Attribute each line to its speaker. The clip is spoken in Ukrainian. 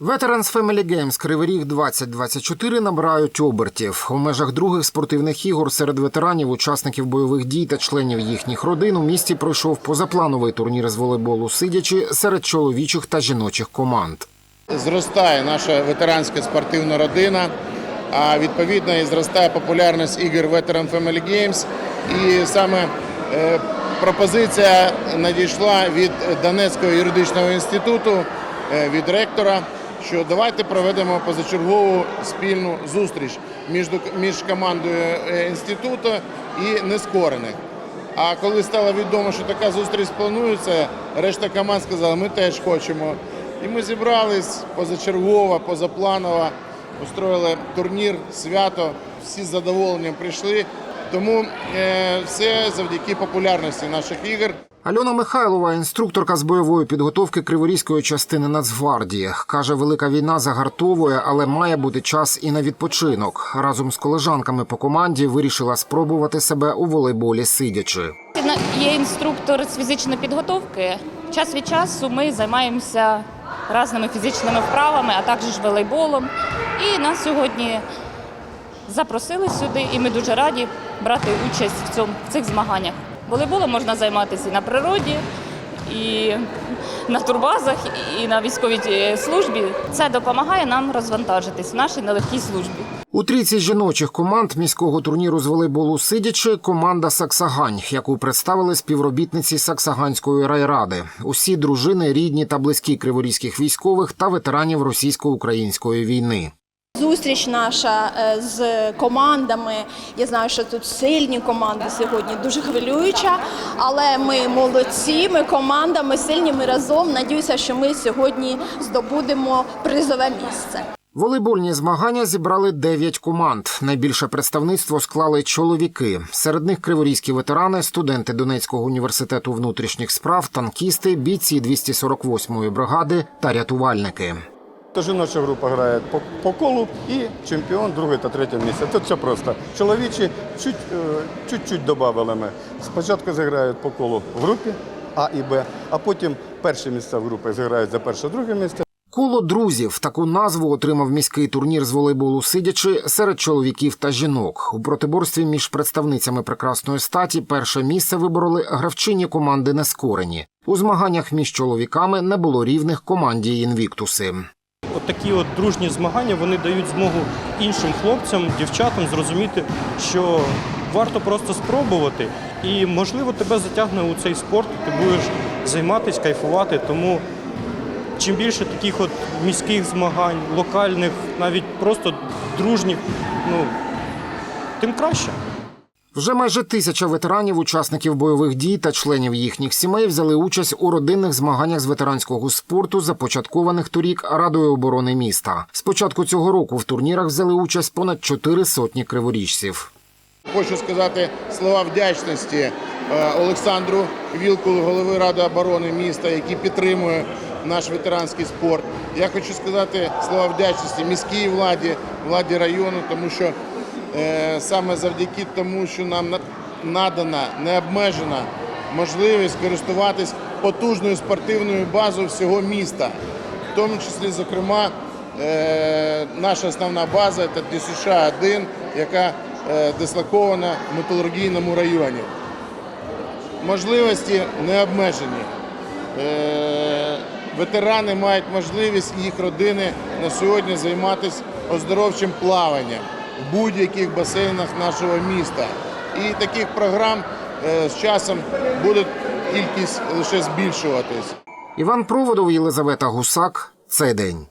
Speaker 1: Veterans Family Games Кривий Ріг 2024 набирають обертів. У межах других спортивних ігор серед ветеранів, учасників бойових дій та членів їхніх родин у місті пройшов позаплановий турнір з волейболу сидячи серед чоловічих та жіночих команд.
Speaker 2: Зростає наша ветеранська спортивна родина, а відповідно і зростає популярність ігор Veteran Family Games. І саме е, пропозиція надійшла від Донецького юридичного інституту, е, від ректора, що давайте проведемо позачергову спільну зустріч між, між командою е, інституту і нескорених. А коли стало відомо, що така зустріч планується, решта команд сказала, ми теж хочемо. І ми зібрались позачергово, позапланово, устроїли турнір, свято, всі з задоволенням прийшли. Тому е, все завдяки популярності наших ігор.
Speaker 1: Альона Михайлова, інструкторка з бойової підготовки Криворізької частини Нацгвардії, каже, велика війна загартовує, але має бути час і на відпочинок. Разом з колежанками по команді вирішила спробувати себе у волейболі сидячи.
Speaker 3: Є інструктор з фізичної підготовки. Час від часу ми займаємося різними фізичними вправами, а також волейболом. І нас сьогодні запросили сюди, і ми дуже раді брати участь в, цьому, в цих змаганнях. Волейболом можна займатися і на природі, і на турбазах, і на військовій е, службі. Це допомагає нам розвантажитись в нашій нелегкій службі.
Speaker 1: У трійці жіночих команд міського турніру з волейболу сидячи команда Саксагань, яку представили співробітниці Саксаганської райради. Усі дружини рідні та близькі криворізьких військових та ветеранів російсько-української війни.
Speaker 4: Зустріч наша е, з командами. Я знаю, що тут сильні команди сьогодні, дуже хвилююча. Але ми молодці, ми команда, ми сильні, ми разом. Надіюся, що ми сьогодні здобудемо призове місце.
Speaker 1: Волейбольні змагання зібрали 9 команд. Найбільше представництво склали чоловіки. Серед них криворізькі ветерани, студенти Донецького університету внутрішніх справ, танкісти, бійці 248-ї бригади та рятувальники.
Speaker 5: То жіноча група грає по, по колу і чемпіон друге та третє місце. Тут все просто. Чоловічі е, чуть-чуть додали ми. Спочатку зіграють по колу в групі А і Б, а потім перші місця в групі зіграють за перше друге місце.
Speaker 1: Коло друзів таку назву отримав міський турнір з волейболу сидячи серед чоловіків та жінок. У протиборстві між представницями прекрасної статі перше місце вибороли гравчині команди Нескорені. У змаганнях між чоловіками не було рівних команді інвіктуси.
Speaker 6: От такі от дружні змагання вони дають змогу іншим хлопцям, дівчатам зрозуміти, що варто просто спробувати, і можливо тебе затягне у цей спорт, ти будеш займатися, кайфувати. Тому чим більше таких от міських змагань, локальних, навіть просто дружніх, ну тим краще.
Speaker 1: Вже майже тисяча ветеранів, учасників бойових дій та членів їхніх сімей взяли участь у родинних змаганнях з ветеранського спорту, започаткованих торік Радою оборони міста. З початку цього року в турнірах взяли участь понад чотири сотні криворіжців.
Speaker 2: Хочу сказати слова вдячності е, Олександру Вілкулу, голови Ради оборони міста, який підтримує наш ветеранський спорт. Я хочу сказати слова вдячності міській владі, владі району, тому що саме завдяки тому, що нам надана необмежена можливість користуватись потужною спортивною базою всього міста, в тому числі, зокрема, е, наша основна база це ДСШ-1, яка е, дислокована в металургійному районі. Можливості не обмежені. Е, Ветерани мають можливість їх родини на сьогодні займатися оздоровчим плаванням в будь-яких басейнах нашого міста. І таких програм е, з часом буде кількість лише збільшуватись.
Speaker 1: Іван Проводов, Єлизавета Гусак. Цей день.